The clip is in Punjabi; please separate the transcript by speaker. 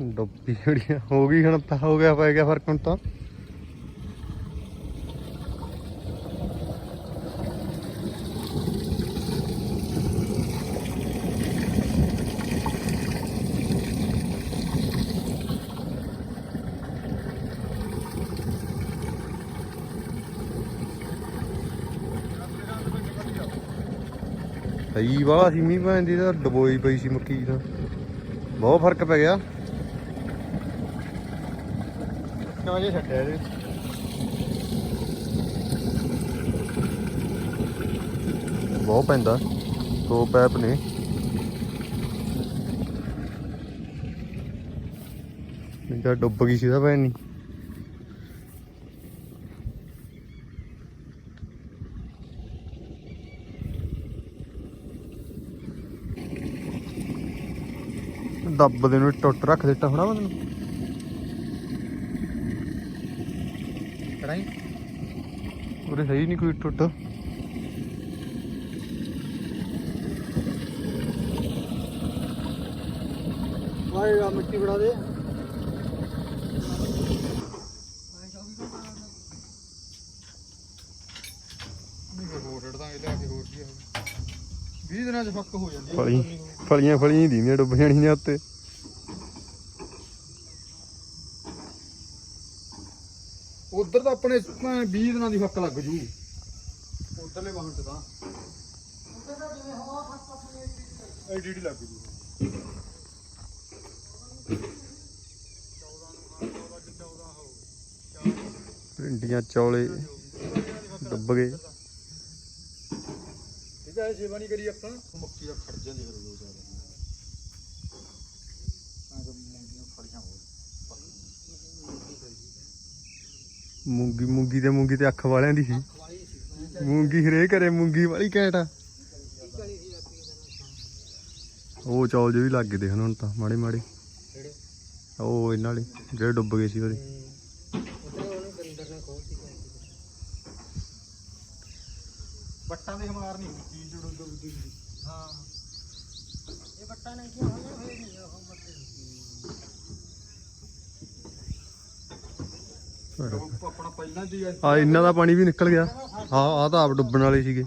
Speaker 1: ਡੱਬੀ ਜਿਹੜੀ ਹੋ ਗਈ ਹੁਣ ਤਾਂ ਹੋ ਗਿਆ, ਪੈ ਗਿਆ ਫ਼ਰਕ ਹੁਣ ਤਾਂ। ਸਹੀ ਵਾਲਾ ਸੀ ਮੀਂਹ ਪੈਂਦੀ ਤਾਂ ਡਬੋਈ ਪਈ ਸੀ ਮੱਕੀ ਦਾ ਬਹੁਤ ਫ਼ਰਕ ਪੈ ਗਿਆ। ਕਿਉਂ ਜੇ ਛੱਡਿਆ ਇਹਦੇ ਬਹੁਤ ਪੈਂਦਾ। ਦੋ ਪੈਪ ਨੇ। ਨਿਕਾ ਡੁੱਬ ਗਈ ਸੀ ਤਾਂ ਭੈਣ ਨਹੀਂ। ਦੱਬ ਦੇ ਨੂੰ ਟੁੱਟ ਰੱਖ ਦਿੱਤਾ ਹੋਣਾ ਵਾ
Speaker 2: ਕੜਾਈ
Speaker 1: ਉਰੇ ਸਹੀ ਨਹੀਂ ਕੋਈ ਟੁੱਟ।
Speaker 2: ਆਏਗਾ ਮਿੱਟੀ ਬੜਾ ਦੇ। ਹੋਰ ਰੜਦਾਂਗੇ ਲਿਆ ਕੇ ਹੋਰ ਕੀ 20 ਦਿਨਾਂ ਚ ਫੱਕ ਹੋ ਜਾਂਦੀ
Speaker 1: ਫਲੀ ਫਲੀਆਂ ਫਲੀਆਂ ਹੀ ਦੀਂਦੀਆਂ ਡੁੱਬ ਜਾਣੀਆਂ ਉੱਤੇ।
Speaker 2: ਉਧਰ ਤਾਂ ਆਪਣੇ 20 ਦਿਨਾਂ ਦੀ ਫੱਕ ਲੱਗ ਜੂ। ਉਧਰਲੇ ਵਾਹਨ ਤੇ ਤਾਂ। ਐਡੀ ਡੀ ਲੱਗ ਜੂ।
Speaker 1: ਭਿੰਡੀਆਂ ਚੌਲੇ ਡੁੱਬ ਗਏ।
Speaker 2: ਠੀਕ ਹੈ ਸੇਵਾ ਨਹੀਂ ਕਰੀ ਆਪਾਂ। ਮੱਕੀ ਦਾ ਖੜ ਜਾਂਦੀ ਫਿਰ ਦੋ ਚਾਰ ਦਿਨ ਤਾਂ ਤਾਂ ਮੂੰਗੀਆਂ ਫੜੀਆਂ ਹੋਰ
Speaker 1: ਮੂੰਗੀ ਮੂੰਗੀ ਤੇ ਮੂੰਗੀ ਤੇ ਅੱਖ ਵਾਲਿਆਂ ਦੀ ਸੀ। ਮੂੰਗੀ ਹਰੇ ਘਰੇ ਮੂੰਗੀ ਵਾਲੀ ਘੈਂਟ ਆ। ਉਹ ਚੌਲ ਜੇ ਵੀ ਲੱਗ ਗਏ ਦੇਖਣ ਹੁਣ ਤਾਂ ਮਾੜੇ ਮਾੜੇ। ਉਹ ਇਹਨਾਂ ਵਾਲੇ ਜਿਹੜੇ ਡੁੱਬ ਗਏ ਸੀ ਉਹਦੇ।
Speaker 2: ਬੱਟਾਂ ਦੇ ਹਮਾਰ ਨਹੀਂ ਚੀਜ਼ ਜੁੜ ਹਾਂ। ਇਹ ਬੱਟਾਂ ਨੇ ਕੀ ਹੋਣਾ ਹੋਏ ਨਹੀਂ ਉਹ ਮੱਤੇ ਆਪਣਾ ਪਹਿਲਾਂ ਦੀ
Speaker 1: ਆ ਇਹਨਾਂ ਦਾ ਪਾਣੀ ਵੀ ਨਿਕਲ ਗਿਆ। ਹਾਂ ਆ ਤਾਂ ਆਪ ਡੁੱਬਣ ਵਾਲੇ ਸੀਗੇ।